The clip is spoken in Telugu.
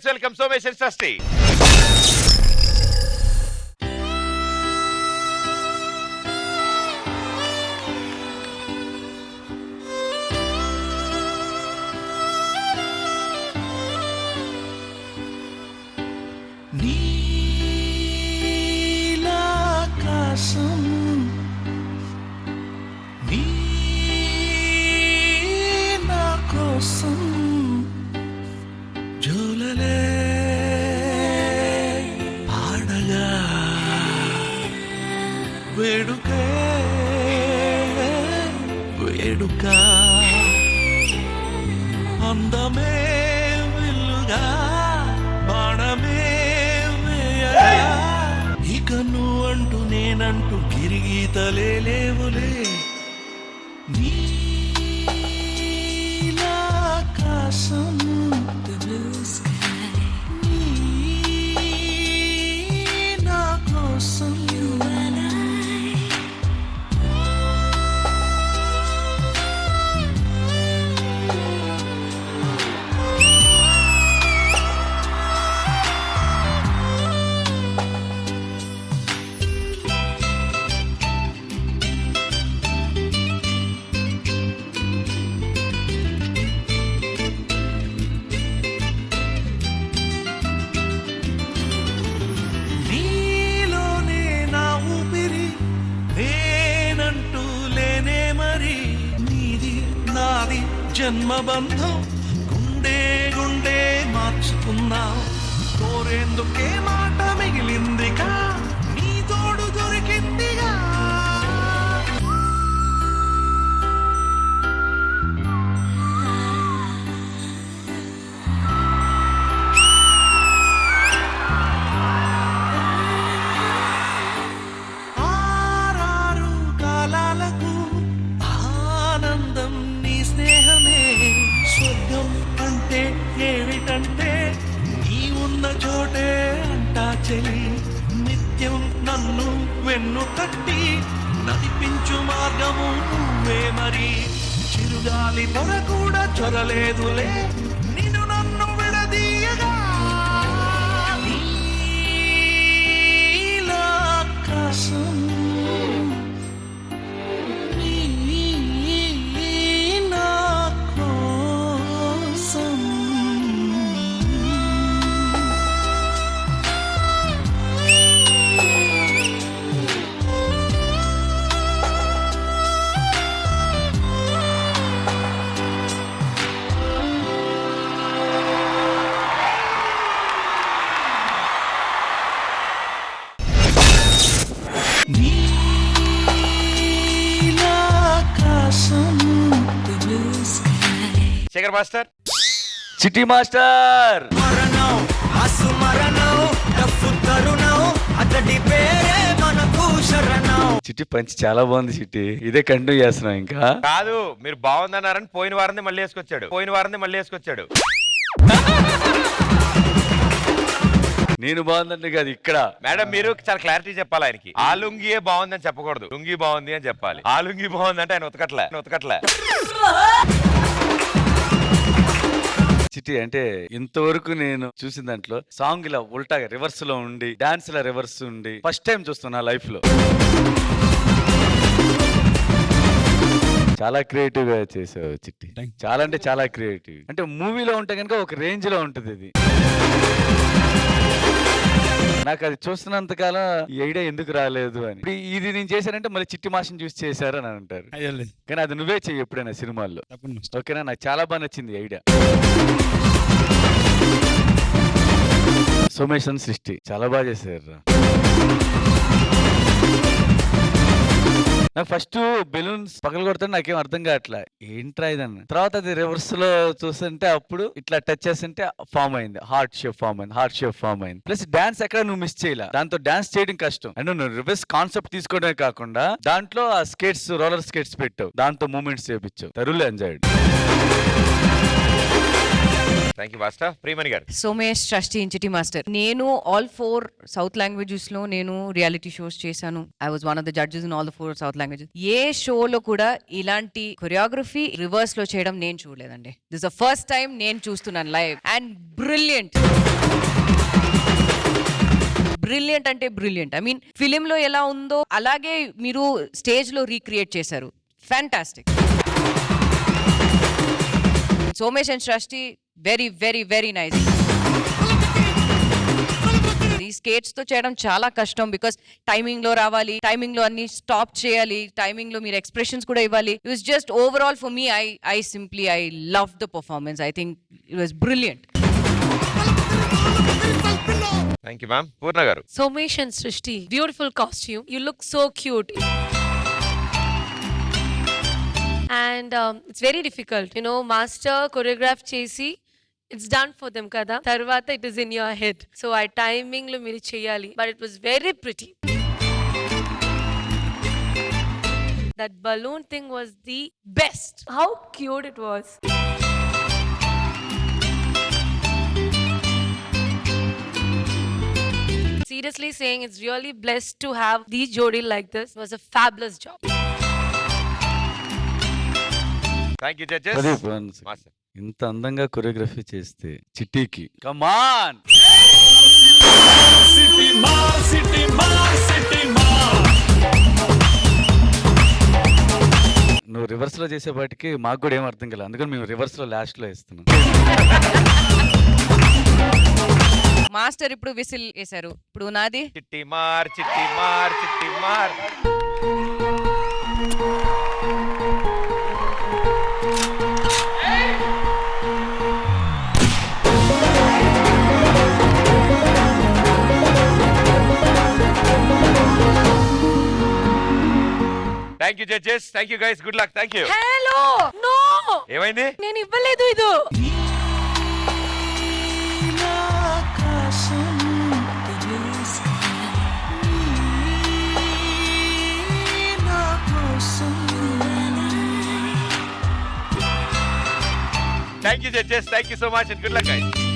లెట్స్ వెల్కమ్ సోమేశ్వర్ వేడుకే వేడుక. అందమే విల్లుగా బాణమే వేయగా. ఇక నువ్వంటూ నేనంటూ గిరిగీతలే లేవులే నీ జన్మబంధం గుండె గుండె మార్చుకున్నాం కోరేందుకే అంటా నిత్యం నన్ను వెన్ను తట్టి నడిపించు మార్గము నువ్వే మరి. చిరుగాలి పొర కూడా చొరలేదులే. శేఖర్ మాస్టర్. చిట్టి మాస్టర్. మరణం అసు మరణం డఫు తరుణం అతడి పేరే మనకు శరణం. చిట్టి పంచి చాలా బాగుంది చిట్టి. ఇదే కంటిన్యూ చేస్తున్నాం ఇంకా. కాదు మీరు బాగుందన్నారని పోయిన వారంది మళ్ళీ వేసుకొచ్చాడు. పోయిన వారంది మళ్ళీ వేసుకొచ్చాడు. నేను బాగుందంటే కాదు ఇక్కడ. మేడం మీరు చాలా క్లారిటీ చెప్పాలి ఆయనకి. ఆ లుంగియే బాగుందని చెప్పకూడదు. లుంగి బాగుంది అని చెప్పాలి. ఆ లుంగి బాగుంది అంటే ఆయన ఉతకట్లే. ఉతకట్లే. చిట్టి అంటే ఇంతవరకు నేను చూసిన దాంట్లో సాంగ్ ఇలా ఉల్టాగా రివర్స్లో ఉండి డాన్స్ ఇలా రివర్స్ ఉండి ఫస్ట్ టైం చూస్తున్నా లైఫ్లో. చాలా క్రియేటివ్గా చేసావు చిట్టి. చాలా అంటే చాలా క్రియేటివ్ అంటే మూవీలో ఉంటే కనుక ఒక రేంజ్లో ఉంటుంది ఇది. నాకు అది చూస్తున్నంత కాలం ఈ ఐడియా ఎందుకు రాలేదు అని. ఇప్పుడు ఇది నేను చేశానంటే మళ్ళీ చిట్టి మాషన్ చూసి చేశారు అని అంటారు. కానీ అది నువ్వే చెయ్యి ఎప్పుడైనా సినిమాల్లో. ఓకేనా? నాకు చాలా బాగా నచ్చింది ఐడియా. సోమేశన్ సృష్టి. చాలా బాగా చేశారు నాకు ఫస్ట్ బెలూన్స్ పగల కొడితే నాకేం అర్థం కావట్లే. ఏంట్రా ఇదన్న? తర్వాత అది రివర్స్లో చూస్తుంటే అప్పుడు ఇట్లా టచ్ చేస్తుంటే ఫామ్ అయింది. హార్ట్ షేప్ ఫామ్ అయింది. హార్ట్ షేప్ ఫామ్ అయింది. ప్లస్ డాన్స్ ఎక్కడ నువ్వు మిస్ చేయాల. దాంతో డాన్స్ చేయడం కష్టం. అండ్ నువ్వు రివర్స్ కాన్సెప్ట్ తీసుకోవడమే కాకుండా దాంట్లో ఆ స్కేట్స్ రోలర్ స్కేట్స్ పెట్టావు దాంతో మూమెంట్స్ చేపించావు తరులు enjoyed thank you master Priyamani garu. Somesh trustee ఇంచిటి మాస్టర్ నేను ఆల్ ఫోర్ సౌత్ లాంగ్వేజెస్లో నేను రియాలిటీ షోస్ చేశాను. I was one of the judges in all the four south languages ఏ షోలో కూడా ఇలాంటి కొరియోగ్రఫీ రివర్స్లో చేయడం నేను చూడలేదండి. దిస్ ద ఫస్ట్ టైం నేను చూస్తున్నాను లైవ్ అండ్ బ్రిలియంట్ బ్రిలియంట్ అంటే బ్రిలియంట్ ఐ మీన్ ఫిలిం లో ఎలా ఉందో అలాగే మీరు స్టేజ్లో రీక్రియేట్ చేశారు. Fantastic Somesh and Srishti very very very nice ఈ స్కేట్స్తో చేయడం చాలా కష్టం బికాస్ టైమింగ్లో రావాలి టైమింగ్లో అన్ని స్టాప్ చేయాలి టైమింగ్లో మీరు ఎక్స్ప్రెషన్స్ కూడా ఇవ్వాలి it was just overall for me I I simply I love the performance I think it was brilliant thank you ma'am Purna garu and Srishti, beautiful costume. You look so cute. And um, it's very difficult. You know, master it's done for them కదా తర్వాత it is in your head so ఆ టైమింగ్ లో మీరు చేయాలి but it was very pretty that balloon thing was the best how cute it was Seriously saying it's really blessed to have the Jodi like this. Was a fabulous job. Thank you judges. Master ఇంత అందంగా కొరియోగ్రఫీ చేస్తే చిట్టీకి. కమాన్ నువ్వు రివర్స్లో చేసేపాటికి మాకు కూడా ఏం అర్థం కాలేదు. అందుకని మేము రివర్స్లో లాస్ట్లో ఇస్తున్నాం మాస్టర్ ఇప్పుడు విసిల్ వేశారు. ఇప్పుడు నాది. చిట్టి మార్ చిట్టి మార్ చిట్టి మార్. Thank you judges thank you guys good luck thank you Hello! No! ఏమైంది? నేను ఇవ్వలేదు ఇది. నీ నా thank you judges thank you so much and good luck guys